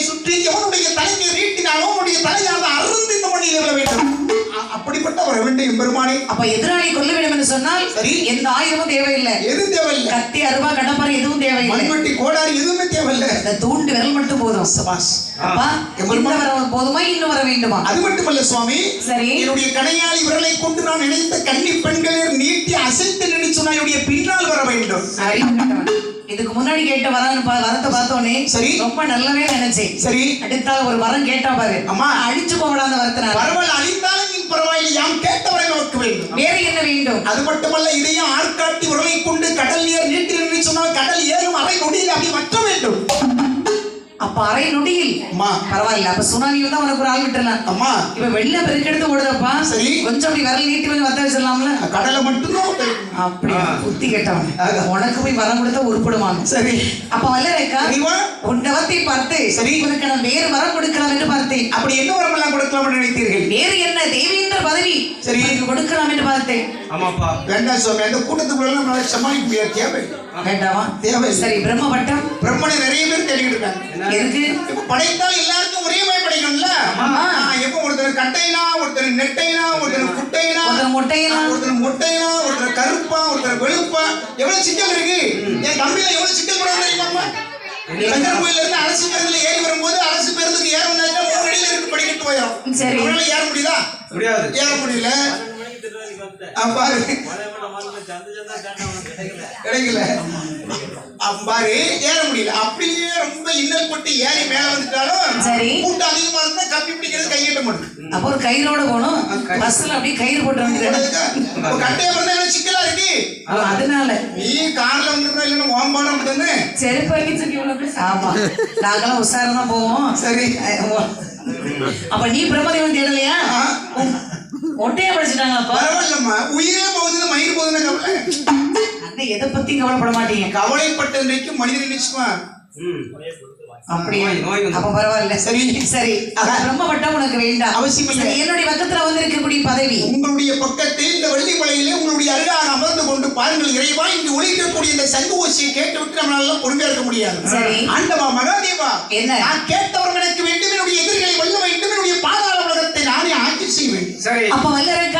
என்னை சுற்றி எவனுடைய தலையை நீட்டினாலும் அவனுடைய தலையாக அறுந்து இந்த மண்ணில் விழ வேண்டும். அப்படிப்பட்ட வர வேண்டும் எம்பெருமானே அப்ப எதிராளி கொல்ல வேண்டும் என்று சொன்னால் சரி. எந்த ஆயுதமும் தேவையில்லை. எது தேவையில்லை? கத்தி அருவா கடப்பாறை எதுவும் தேவையில்லை. மண்வெட்டி கோடாரி எதுவுமே தேவையில்லை. இந்த தூண்டு விரல் மட்டும் போதும். சபாஸ் அப்பா வர போதுமா? இன்னும் வர வேண்டுமா? அது மட்டுமல்ல சுவாமி சரி. என்னுடைய கடையாளி விரலை கொண்டு நான் நினைத்த கன்னி பெண்களை நீட்டி அசைத்து நினைச்சு என்னுடைய பின்னால் சரி. இதுக்கு முன்னாடி கேட்ட வரான்னு வரத்தை பார்த்தோன்னே சரி. ரொம்ப நல்லவே நினைச்சேன். சரி. அடுத்தால ஒரு வரம் கேட்டா பாரு. அம்மா. அழிச்சு போகலாம் அந்த வரத்தினால பரவாயில்ல அழிந்தாலும் நீ பரவாயில்லை. யாம் கேட்டவரை நமக்கு வேண்டும். வேற என்ன வேண்டும்? அது மட்டுமல்ல இதையும் ஆட்காட்டி உரலை கொண்டு கடல் நீர் நீட்டி நின்று சொன்னால் கடல் ஏறும் அரை நொடியில் அப்படி மற்ற வேண்டும். அப்ப அரை நொடியில் அம்மா பரவாயில்ல. அப்ப சுனாமி வந்தா உனக்கு ஒரு ஆள் விட்டுலாம் அம்மா. இப்ப வெள்ள பெருக்கெடுத்து ஓடுதப்பா சரி. கொஞ்சம் அப்படி விரல் நீட்டி கொஞ்சம் வத்த வச்சிடலாம்ல? கடலை மட்டும்தான். அப்படி புத்தி கேட்டவன். அதான். உனக்கு போய் வரம் கொடுத்தா உருப்படுவாங்க சரி. அப்ப வல்லரேக்கா அறிவா உன் தவத்தை பார்த்து சரி. உனக்கு நான் வேறு வரம் கொடுக்கலாம் என்று பார்த்தேன். அப்படி என்ன வரமெல்லாம் கொடுக்கலாம் என்று நினைத்தீர்கள்? வேறு என்ன? தேவேந்திர பதவி சரி. கொடுக்கலாம் என்று பார்த்தேன். ஆமாப்பா. வேண்டாம் சுவாமி அந்த கூட்டத்துக்குள்ள நம்மளால சமாளிக்க முடியாது. தேவை வேண்டாமா? தேவை சரி பிரம்ம பட்டம் பிரம்மனை நிறைய பேர் தேடிக்கிட்டு இருக்காங்க. எதுக்கு? இப்ப படைத்தால் எல்லாருக்கும் ஒரே மாதிரி படைக்கணும்ல? எப்ப ஒருத்தர் கட்டைனா ஒருத்தர் நெட்டைனா ஒருத்தர் குட்டைனா ஒருத்தர் முட்டையெல்லாம் ஒருத்தர் முட்டைனா ஒருத்தர் கருப்பா ஒருத்தர் வெளுப்பா. எவ்வளவு சிக்கல் இருக்கு? என் தம்பியில எவ்வளவு சிக்கல் படம் தெரியுமா சங்கர் இருந்து அரசு பேருந்துல ஏறி வரும்போது அரசு பேருந்துக்கு ஏற வந்தாச்சுன்னா மூணு அடியில இருக்கு படிக்கட்டு போயிடும். சரி. ஏற முடியுதா? முடியாது. ஏற முடியல. பாரு. கிடைக்கல. பாரு ஏற முடியல. அப்படியே ரொம்ப இன்னல் பட்டு ஏறி மேல வந்துட்டாலும் சரி. கூட்டம் அதிகமா இருந்தா கப்பி பிடிக்கிறது கையிட்ட மாட்டேன் அப்போ ஒரு கயிறோட போகணும். பஸ்ல அப்படியே கயிறு போட்டு வேண்டியது கட்டையா எவ்வளவு சிக்கலா இருக்கு? அதனால. நீ கார்ல வந்துடுறா இல்லைன்னா ஓம்பாடம் வந்து செருப்பு அடிச்சு இவ்வளவு ஆமா. நாங்கெல்லாம் உஷாரம் தான் போவோம். சரி. அப்ப நீ பிரம்மதேவன் தேடலையா? ஒட்டையா படிச்சுட்டாங்கப்பா பரவாயில்லம்மா. உயிரே போகுதுன்னு மயிர் போகுதுன்னு கவலை எதை பத்தி கவலைப்பட மாட்டீங்க கவலைப்பட்ட இன்றைக்கு மனிதன். அப்படியா நோய், வந்து. அப்ப பரவாயில்ல. சரி. சரி. பிரம்ம பட்டம் உனக்கு வேண்டாம் அவசியம் என்னுடைய பக்கத்துல வந்திருக்கக்கூடிய பதவி. உங்களுடைய பக்கத்தில் இந்த வெள்ளிமலையிலே உங்களுடைய அருகாக அமர்ந்து கொண்டு பாருங்கள். இறைவா இங்கு ஒளிக்கக்கூடிய இந்த சங்கு ஓசையை கேட்டுவிட்டு நம்மளால பொறுமையா இருக்க முடியாது. சரி. ஆண்டவா மகாதேவா என்ன? நான் கேட்டவர்கள் எனக்கு வேண்டும். என்னுடைய எதிரிகளை வெல்ல வேண்டும். என்னுடைய பாதாள உலகத்தை நானே ஆட்சி சரி. அப்ப வல்லரக்கா